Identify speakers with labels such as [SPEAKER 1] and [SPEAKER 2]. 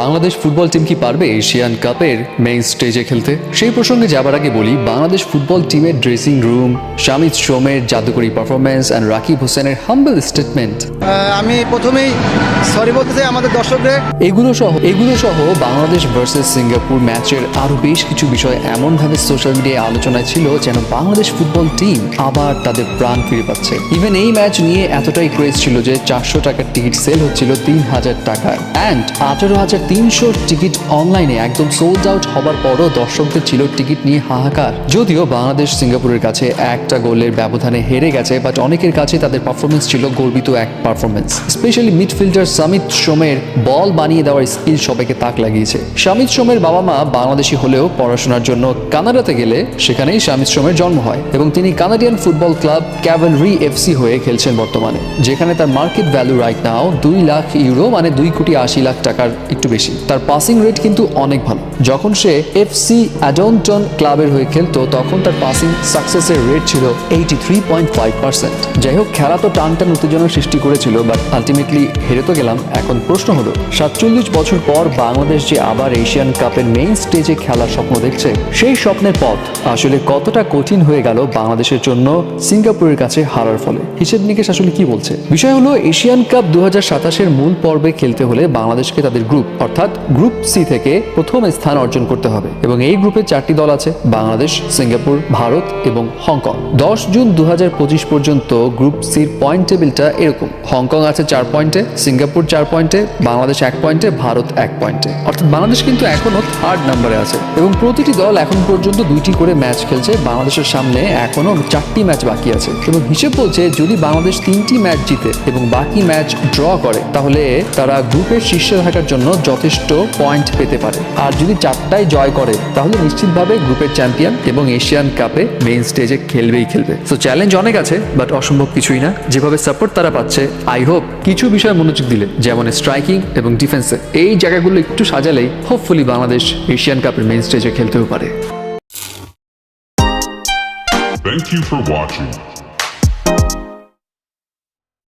[SPEAKER 1] Bangladesh football team কি পারবে Asian কাপের মেইন স্টেজে খেলতে? সেই প্রসঙ্গে যাবার আগে বলি বাংলাদেশ ফুটবল টিমের ড্রেসিং রুম শামিদ সোমের জাদুকরী পারফরমেন্স অ্যান্ড রাকিব হোসেনের হাম্বল স্টেটমেন্ট
[SPEAKER 2] আমি প্রথমেই সরি বলতে চাই আমাদের দর্শকদের।
[SPEAKER 1] এগুলো সহ এগুলো সহ বাংলাদেশ ভার্সেস সিঙ্গাপুর ম্যাচের আরও বেশ কিছু বিষয় এমনভাবে সোশ্যাল মিডিয়ায় আলোচনায় ছিল যেন বাংলাদেশ ফুটবল টিম আবার তাদের প্রাণ ফিরে পাচ্ছে। ইভেন এই ম্যাচ নিয়ে এতটাই ক্রেজ ছিল যে চারশো টাকার টিকিট সেল হচ্ছিল তিন হাজার টাকায়। অ্যান্ড আঠেরো হাজার তিনশো টিকিট অনলাইনে একদম সোল্ড আউট হবার পরও দর্শকদের ছিল টিকিট নিয়ে হাহাকার। যদিও বাংলাদেশ সিঙ্গাপুরের কাছে একটা গোলের ব্যবধানে হেরে গেছে বাট অনেকের কাছে তাদের পারফরমেন্স ছিল গর্বিত এক পারফরমেন্স স্পেশালি মিডফিল্ডার সামিত সোমের বল বানিয়ে দেওয়ার স্কিল সবাইকে তাক লাগিয়েছে। শামিত সোমের বাবা মা বাংলাদেশি হলেও পড়াশোনার জন্য কানাডাতে গেলে সেখানেই শামিত সোমের জন্ম হয়, এবং তিনি Canadian football club Cavalry FC হয়ে খেলছেন বর্তমানে, যেখানে তার মার্কেট ভ্যালু রাইট নাও দুই লাখ ইউরো মানে দুই কোটি আশি লাখ টাকার একটু বেশি। তার পাসিং রেট কিন্তু অনেক ভালো। যখন সে এফসি অ্যাডন্টন ক্লাবের হয়ে খেলতো, তখন তার পাসিং সাকসেসের রেট ছিল eighty three point five percent যাই হোক, খেলা তো টান টান উত্তেজনা সৃষ্টি করেছিল বাট আলটিমেটলি হেরে তো গেলাম, এখন প্রশ্ন হলো, সাতচল্লিশ বছর পর বাংলাদেশ যে আবার এশিয়ান কাপের মেইন স্টেজে খেলার স্বপ্ন দেখছে, সেই স্বপ্নের পথ আসলে কতটা কঠিন হয়ে গেল বাংলাদেশের জন্য সিঙ্গাপুরের কাছে হারার ফলে? হিসেব নিকেশ আসলে কি বলছে? বিষয় হলো এশিয়ান কাপ দু হাজার মূল পর্বে খেলতে হলে বাংলাদেশকে তাদের গ্রুপ অর্থাৎ গ্রুপ সি থেকে প্রথম স্থান অর্জন করতে হবে। এবং এই গ্রুপে চারটি দল আছে, বাংলাদেশ, সিঙ্গাপুর, ভারত এবং হংকং। দশ জুন দু পর্যন্ত গ্রুপ সির পয়েন্ট টেবিলটা এরকম। হংকং আছে চার পয়েন্টে, সিঙ্গাপুর চার পয়েন্টে, বাংলাদেশ এক পয়েন্টে, ভারত এক পয়েন্টে। অর্থাৎ বাংলাদেশ কিন্তু এখনও থার্ড নাম্বারে আছে। এবং প্রতিটি দল এখন পর্যন্ত দুইটি করে ম্যাচ খেলছে, বাংলাদেশের সামনে এখনও চারটি ম্যাচ বাকি আছে। এবং হিসেব বলছে, যদি বাংলাদেশ তিনটি ম্যাচ জিতে এবং বাকি ম্যাচ ড্র করে, তাহলে তারা গ্রুপের শীর্ষে থাকার জন্য যথেষ্ট পয়েন্ট পেতে পারে। আর যদি চারটায় জয় করে, তাহলে নিশ্চিতভাবে গ্রুপের চ্যাম্পিয়ন এবং এশিয়ান কাপে মেইন স্টেজে খেলবেই খেলবে। তো চ্যালেঞ্জ অনেক আছে বাট অসম্ভব কিছুই না। যেভাবে সাপোর্ট তারা পাচ্ছে আই হোপ কিছু বিষয় মনোযোগ দিলে, যেমন স্ট্রাইকিং এবং ডিফেন্সে এই জায়গাগুলো একটু সাজালেই হোপফুলি বাংলাদেশ এশিয়ান কাপের মেইন স্টেজে খেলতেও পারে।
[SPEAKER 3] Thank you for watching.